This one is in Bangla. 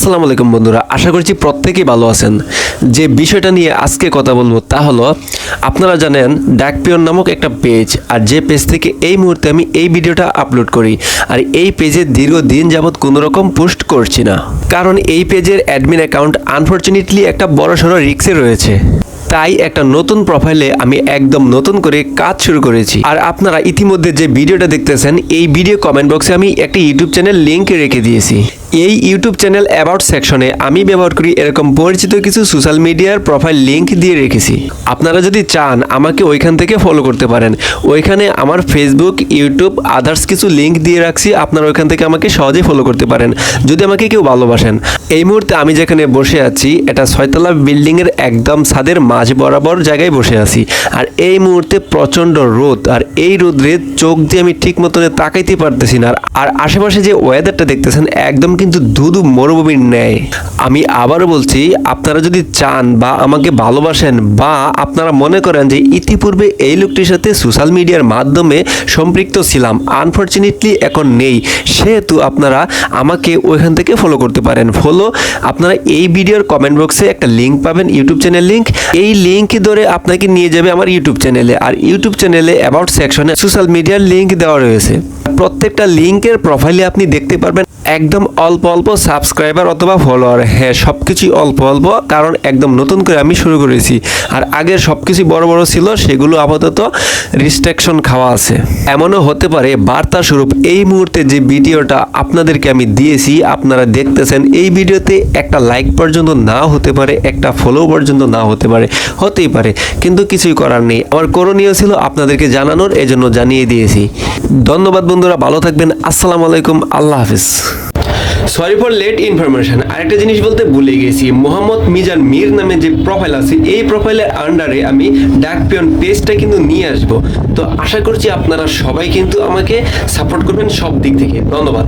আসসালামু আলাইকুম বন্ধুরা, আশা করছি প্রত্যেকেই ভালো আছেন। যে বিষয়টা নিয়ে আজকে কথা বলব তা হলো, আপনারা জানেন ডাকপিয়ন নামক একটা পেজ, আর যে পেজ থেকে এই মুহূর্তে আমি এই ভিডিওটা আপলোড করি, আর এই পেজে দীর্ঘদিন যাবৎ কোনো রকম পোস্ট করছি না। কারণ এই পেজের অ্যাডমিন অ্যাকাউন্ট আনফর্চুনেটলি একটা বড় সড়ো রিক্সে রয়েছে। তাই একটা নতুন প্রোফাইলে আমি একদম নতুন করে কাজ শুরু করেছি। আর আপনারা ইতিমধ্যে যে ভিডিওটা দেখতেছেন, এই ভিডিও কমেন্ট বক্সে আমি একটা ইউটিউব চ্যানেল লিংক রেখে দিয়েছি। এই ইউটিউব চ্যানেল অ্যাবাউট সেকশনে আমি ব্যবহার করি এরকম পরিচিত কিছু সোশ্যাল মিডিয়ার প্রোফাইল লিঙ্ক দিয়ে রেখেছি। আপনারা যদি চান আমাকে ওইখান থেকে ফলো করতে পারেন, ওইখানে আমার ফেসবুক ইউটিউব আদার্স কিছু লিঙ্ক দিয়ে রাখছি, আপনারা ওইখান থেকে আমাকে সহজেই ফলো করতে পারেন, যদি আমাকে কেউ ভালোবাসেন। এই মুহূর্তে আমি যেখানে বসে আছি, এটা ছয়তলা বিল্ডিংয়ের একদম ছাদের মাঝ বরাবর জায়গায় বসে আছি। আর এই মুহূর্তে প্রচণ্ড রোদ, আর এই রোদ্রে চোখ দিয়ে আমি ঠিক মতনে তাকাইতে পারতেছি না। আর আশেপাশে যে ওয়েদারটা দেখতেছেন, একদম কিন্তু ধুধু মরুভূমির ন্যায় আমি আবারও বলছি, আপনারা যদি চান বা আমাকে ভালোবাসেন বা আপনারা মনে করেন যে ইতিপূর্বে এই লোকটির সাথে সোশ্যাল মিডিয়ার মাধ্যমে সম্পৃক্ত ছিলাম আনফর্চুনেটলি এখন নেই। সেহেতু আপনারা আমাকে ওইখান থেকে ফলো করতে পারেন। ফলো আপনারা এই ভিডিওর কমেন্ট বক্সে একটা লিঙ্ক পাবেন ইউটিউব চ্যানেল লিঙ্ক এই লিঙ্ক ধরে আপনাকে নিয়ে যাবে আমার ইউটিউব চ্যানেলে আর ইউটিউব চ্যানেলে অ্যাবাউট সেকশনে সোশ্যাল মিডিয়ার লিঙ্ক দেওয়া রয়েছে। প্রত্যেকটা লিঙ্কের প্রোফাইলে আপনি দেখতে পারবেন একদম অল্প অল্প সাবস্ক্রাইবার অথবা ফলোয়ার হ্যাঁ সব কিছুই অল্প অল্প, কারণ একদম নতুন করে আমি শুরু করেছি। আর আগের সব কিছুই বড় বড় ছিল, সেগুলো আপাতত রিস্ট্রিকশন খাওয়া আছে। এমনও হতে পারে বার্তা স্বরূপ এই মুহূর্তে যে ভিডিওটা আপনাদেরকে আমি দিয়েছি, আপনারা দেখতেছেন, এই ভিডিওতে একটা লাইক পর্যন্ত না হতে পারে, একটা ফলো পর্যন্ত না হতে পারে, হতেই পারে, কিন্তু কিছুই করার নেই। আমার করণীয় ছিল আপনাদেরকে জানানোর, এজন্য জানিয়ে দিয়েছি। ধন্যবাদ বন্ধুরা ভালো থাকবেন। আসসালামু আলাইকুম, আল্লাহ হাফিজ। সরি ফর লেট ইনফরমেশন আরেকটা জিনিস বলতে ভুলে গেছি। মোহাম্মদ মিজান মীর নামে যে প্রোফাইল আছে, এই প্রোফাইলের আন্ডারে আমি ডাক পিয়ন পেজটা কিন্তু নিয়ে আসব। তো আশা করছি আপনারা সবাই কিন্তু আমাকে সাপোর্ট করবেন সব দিক থেকে। ধন্যবাদ।